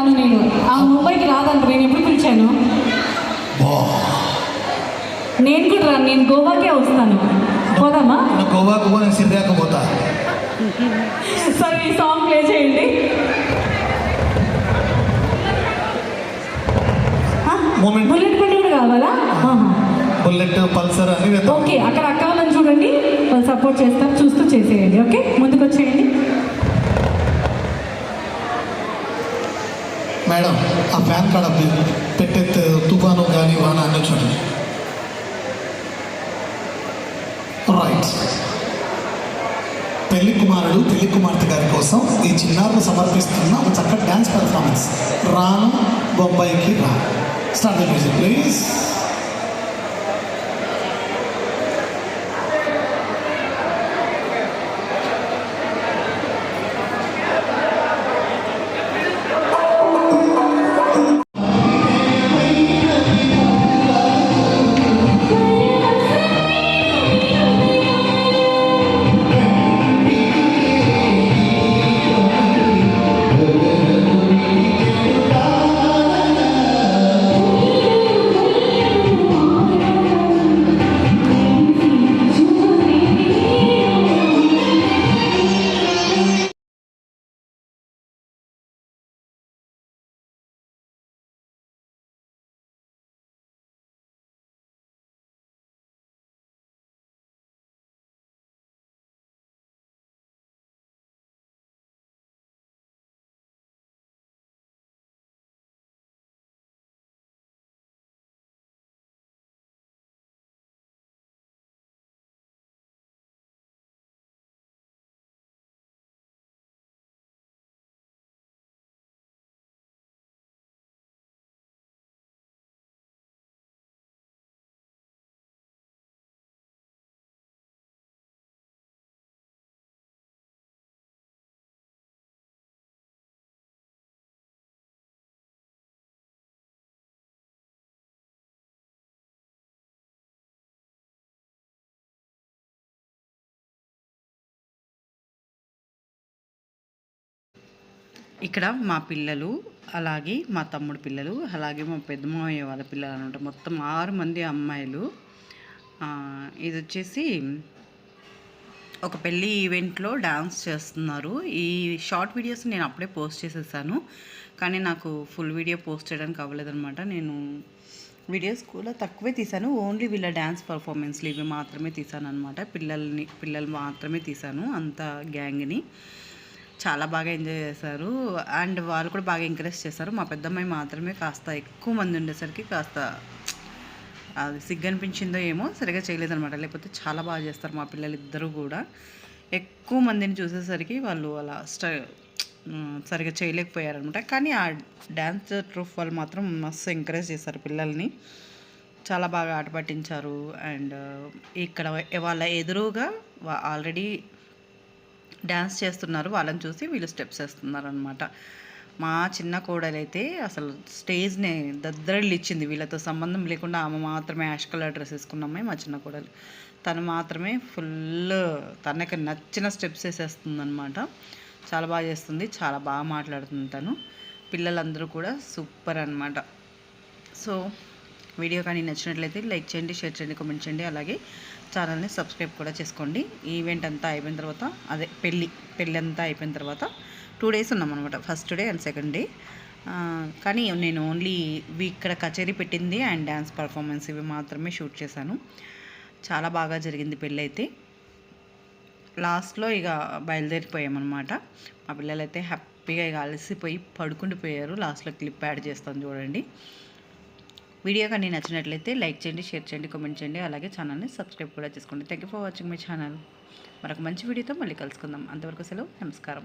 రాను నేను. ఆ ముంబైకి రాదంట నేను ఎప్పుడు పిలిచాను. నేను కూడా రాను నేను గోవాకే వస్తాను. పోదామా? గోవాకు పో, నేను సిరియాకు పోతా. సరే ఈ సాంగ్ ప్లే చేయండి. బుల్లెట్ బండి కూడా కావాలా. Bullet Pulsar. ఓకే అక్కడ అక్క వాళ్ళని చూడండి. వాళ్ళు సపోర్ట్ చేస్తారు చూస్తూ చేసేయండి ఓకే? ముందుకు వచ్చేయండి మేడం ఆ ఫ్యాన్ కాడ పెట్టే తుఫాను కానీ వాన అన్ని చూడండి రైట్ పెళ్ళి కుమారుడు పెళ్ళి కుమార్తె గారి కోసం ఈ చిన్నారులు సమర్పిస్తున్న ఒక చక్కటి డ్యాన్స్ పెర్ఫార్మెన్స్ రాను బొంబాయికి రా. స్టార్ట్ మ్యూజిక్ ప్లీజ్ ఇక్కడ మా పిల్లలు అలాగే మా తమ్ముడు పిల్లలు అలాగే మా పెద్దమామయ్య వాళ్ళ పిల్లలు అనమాట. మొత్తం ఆరు మంది అమ్మాయిలు. ఇది వచ్చేసి ఒక పెళ్ళి ఈవెంట్లో డ్యాన్స్ చేస్తున్నారు. ఈ షార్ట్ వీడియోస్ నేను అప్పుడే పోస్ట్ చేసేసాను. కానీ నాకు ఫుల్ వీడియో పోస్ట్ చేయడానికి అవ్వలేదన్నమాట నేను వీడియోస్ కూడా తక్కువే తీసాను ఓన్లీ వీళ్ళ డ్యాన్స్ పర్ఫార్మెన్స్లు ఇవి మాత్రమే తీసాను అనమాట పిల్లల్ని పిల్లలు మాత్రమే తీశాను అంత గ్యాంగ్ని. చాలా బాగా ఎంజాయ్ చేశారు. అండ్ వాళ్ళు కూడా బాగా ఎంకరేజ్ చేశారు. మా పెద్దమ్మాయి మాత్రమే కాస్త ఎక్కువ మంది ఉండేసరికి కాస్త అది సిగ్గు అనిపించిందో ఏమో సరిగా చేయలేదన్నమాట. లేకపోతే చాలా బాగా చేస్తారు మా పిల్లలు ఇద్దరు కూడా. ఎక్కువ మందిని చూసేసరికి వాళ్ళు అలా స్ట సరిగ్గా సరిగా చేయలేకపోయారనమాట కానీ ఆ డ్యాన్స్ ట్రూఫ్ వాళ్ళు మాత్రం మస్తు ఎంకరేజ్ చేశారు పిల్లల్ని. చాలా బాగా ఆట పట్టించారు. అండ్ ఇక్కడ వాళ్ళ ఎదురుగా ఆల్రెడీ డ్యాన్స్ చేస్తున్నారు వాళ్ళని చూసి వీళ్ళు స్టెప్స్ వేస్తున్నారు అనమాట మా చిన్న కోడలైతే అసలు స్టేజ్ని దద్దరిల్లు ఇచ్చింది వీళ్ళతో సంబంధం లేకుండా ఆమె మాత్రమే యాష్ కలర్ డ్రెస్ వేసుకున్న అమ్మాయి మా చిన్న కోడలు. తను మాత్రమే ఫుల్ తనకి నచ్చిన స్టెప్స్ వేసేస్తుంది అనమాట చాలా బాగా చేస్తుంది చాలా బాగా మాట్లాడుతుంది తను. పిల్లలందరూ కూడా సూపర్ అనమాట సో వీడియో కానీ నచ్చినట్లయితే లైక్ చేయండి షేర్ చేయండి కామెంట్ చేయండి. అలాగే ఛానల్ని సబ్స్క్రైబ్ కూడా చేసుకోండి. ఈవెంట్ అంతా అయిపోయిన తర్వాత అదే పెళ్ళి పెళ్ళి అంతా అయిపోయిన తర్వాత టూ డేస్ ఉన్నాం అనమాట first day and second day. కానీ నేను ఓన్లీ ఇక్కడ కచేరీ పెట్టింది అండ్ డ్యాన్స్ పర్ఫార్మెన్స్ ఇవి మాత్రమే షూట్ చేశాను. చాలా బాగా జరిగింది పెళ్ళి అయితే. లాస్ట్లో ఇక బయలుదేరిపోయామన్నమాట మా పిల్లలు అయితే హ్యాపీగా ఇక అలసిపోయి పడుకుండిపోయారు. లాస్ట్లో క్లిప్ యాడ్ చేస్తాను చూడండి. వీడియో కానీ నచ్చినట్లయితే లైక్ చేయండి షేర్ చేయండి కామెంట్ చేయండి. అలాగే ఛానల్ని సబ్స్క్రైబ్ కూడా చేసుకోండి. Thank you for watching my channel మరొక మంచి వీడియోతో మళ్ళీ కలుసుకుందాం. అంతవరకు సెలవు. నమస్కారం.